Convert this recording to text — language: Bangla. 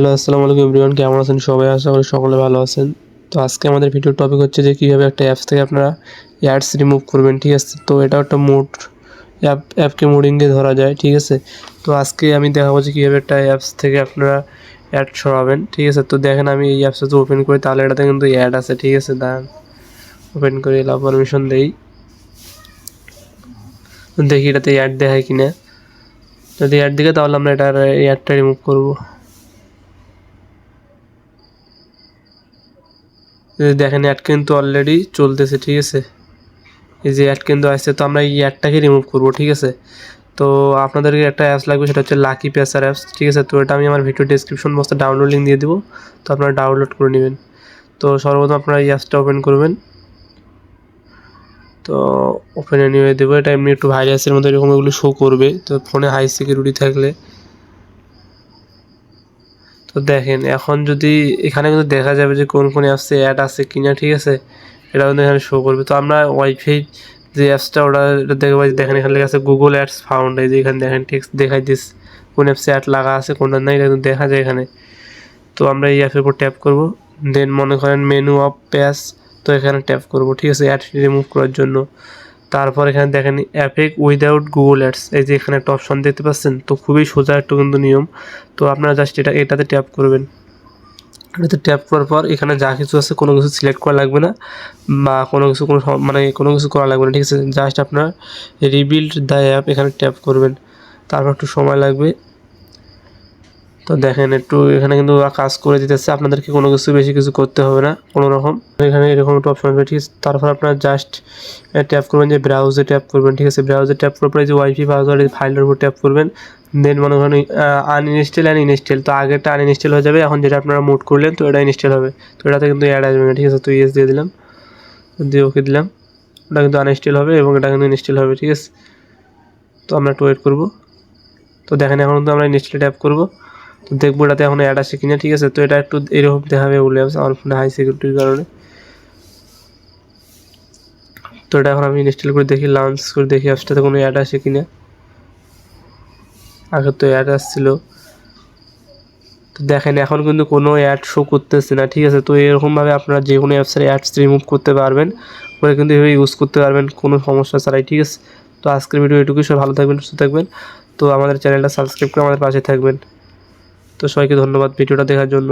হ্যালো, আসসালামু আলাইকুম এভরিওয়ান, কেমন আছেন সবাই? আশা করি সকলে ভালো আছেন। তো আজকে আমাদের ভিডিওর টপিক হচ্ছে যে কীভাবে একটা অ্যাপস থেকে আপনারা অ্যাডস রিমুভ করবেন, ঠিক আছে? তো এটা একটা মোড অ্যাপ অ্যাপকে মোডিং দিয়ে ধরা যায়, ঠিক আছে? তো আজকে আমি দেখাবো যে কীভাবে একটা অ্যাপস থেকে আপনারা অ্যাড সরাবেন, ঠিক আছে? তো দেখেন আমি এই অ্যাপসটা তো ওপেন করি, তাহলে এটাতে কিন্তু অ্যাড আছে, ঠিক আছে? দাঁড়ান ওপেন করে এলাম পারমিশন দেই। দেখি এটাতে অ্যাড দেখায় কিনা। যদি অ্যাড দিকে তাহলে আমরা এটার অ্যাডটা রিমুভ করব এই যে দেখেন অ্যাড কিন্তু অলরেডি চলতেছে, ঠিক আছে? এই যে অ্যাড কিন্তু আসছে, তো আমরা এই অ্যাডটাকে রিমুভ করব, ঠিক আছে? তো আপনাদেরকে একটা অ্যাপস লাগবে, সেটা হচ্ছে লাকি পেসার অ্যাপস ঠিক আছে? তো এটা আমি আমার ভিডিও ডিসক্রিপশন বক্সে ডাউনলোড লিঙ্ক দিয়ে দেবো, তো আপনারা ডাউনলোড করে নেবেন। তো সর্বপ্রথম আপনারা এই অ্যাপসটা ওপেন করবেন। তো ওপেনে নিয়ে দেবো, এটা এমনি একটু ভাইরাসের মধ্যে এরকম এগুলো শো করবে, তো ফোনে হাই সিকিউরিটি থাকলে। তো দেখেন, এখন যদি এখানে কিন্তু দেখা যাবে যে কোন কোন অ্যাপসে অ্যাড আছে কিনা, ঠিক আছে? এটা কিন্তু এখানে শো করবে। তো আমরা ওয়াইফাই যে অ্যাপসটা ওটা এটা দেখব দেখেন এখানে লেখা আছে গুগল অ্যাডস ফাউন্ড এই যে এখানে দেখেন টেক্সট দেখাই দিস, কোন অ্যাপসে অ্যাড লাগা আছে, কোনটা নাই, এটা কিন্তু দেখা যায় এখানে। তো আমরা এই অ্যাপের উপর ট্যাপ করব। দেন মনে করেন মেনু অফ প্যাস তো এখানে ট্যাপ করব, ঠিক আছে? অ্যাড রিমুভ করার জন্য। তারপর এখানে দেখেন অ্যাপেক উইদাউট গুগল অ্যাডস এই যে এখানে একটা অপশন দেখতে পাচ্ছেন, তো খুবই সোজা একটু কিন্তু নিয়ম। তো আপনারা জাস্ট এটা, এটাতে ট্যাপ করবেন। এটাতে ট্যাপ করার পর এখানে যা কিছু আছে কোনো কিছু সিলেক্ট করা লাগবে না, বা কোনো কিছু, কোনো মানে কোনো কিছু করা লাগবে না, ঠিক আছে? জাস্ট আপনার রিবিল্ড দ্য অ্যাপ এখানে ট্যাপ করবেন। তারপর একটু সময় লাগবে। তো দেখেন একটু এখানে কিন্তু ওরা কাজ করে দিতেছে। আপনাদেরকে কোনো কিছু বেশি কিছু করতে হবে না, কোনো রকম। এখানে এরকম একটা অপশন আসবে ঠিক আছে? তারপর আপনার জাস্ট ট্যাপ করবেন যে ব্রাউজে ট্যাপ করবেন, ঠিক আছে? ব্রাউজে ট্যাপ করার পরে যে ওয়াইফাই পাসওয়ার্ড ফাইলের উপর ট্যাপ করবেন। দেন মনে করেন আনইনস্টল অ্যান্ড ইনস্টল তো আগেরটা আনইনস্টল হয়ে যাবে, এখন যেটা আপনারা মুড করলেন, তো এটা ইনস্টল হবে। তো এটাতে কিন্তু অ্যাড আসবে না, ঠিক আছে? তো ইয়েস দিয়ে দিলাম। দিয়ে ওকে দিলাম। ওটা কিন্তু আনইনস্টল হবে এবং এটা কিন্তু ইনস্টল হবে, ঠিক আছে? তো আমরা একটু ওয়েট করব। তো দেখেন, এখন কিন্তু আমরা ইনস্টল ট্যাপ করব। তো দেখব এটাতে এখন অ্যাড আসে কিনা, ঠিক আছে? তো এটা একটু এরকম দেখাবে বলে আমার ফোনে হাই সিকিউরিটির কারণে। তো এটা এখন আমি ইনস্টল করে দেখি লঞ্চ করে দেখি অ্যাপসটাতে কোনো অ্যাড আসে কিনা। আগে তো অ্যাড আসছিল। তো দেখেন, এখন কিন্তু কোনো অ্যাড শো করতেছে না, ঠিক আছে? তো এরকমভাবে আপনারা যে কোনো অ্যাপসের অ্যাডস রিমুভ করতে পারবেন। করে কিন্তু এভাবে ইউজ করতে পারবেন, কোনো সমস্যা ছাড়াই, ঠিক আছে? তো আজকের ভিডিও এটুকুই সব ভালো থাকবেন, সুস্থ থাকবেন। তো আমাদের চ্যানেলটা সাবস্ক্রাইব করে আমাদের পাশে থাকবেন। তো সবাইকে ধন্যবাদ ভিডিওটা দেখার জন্য।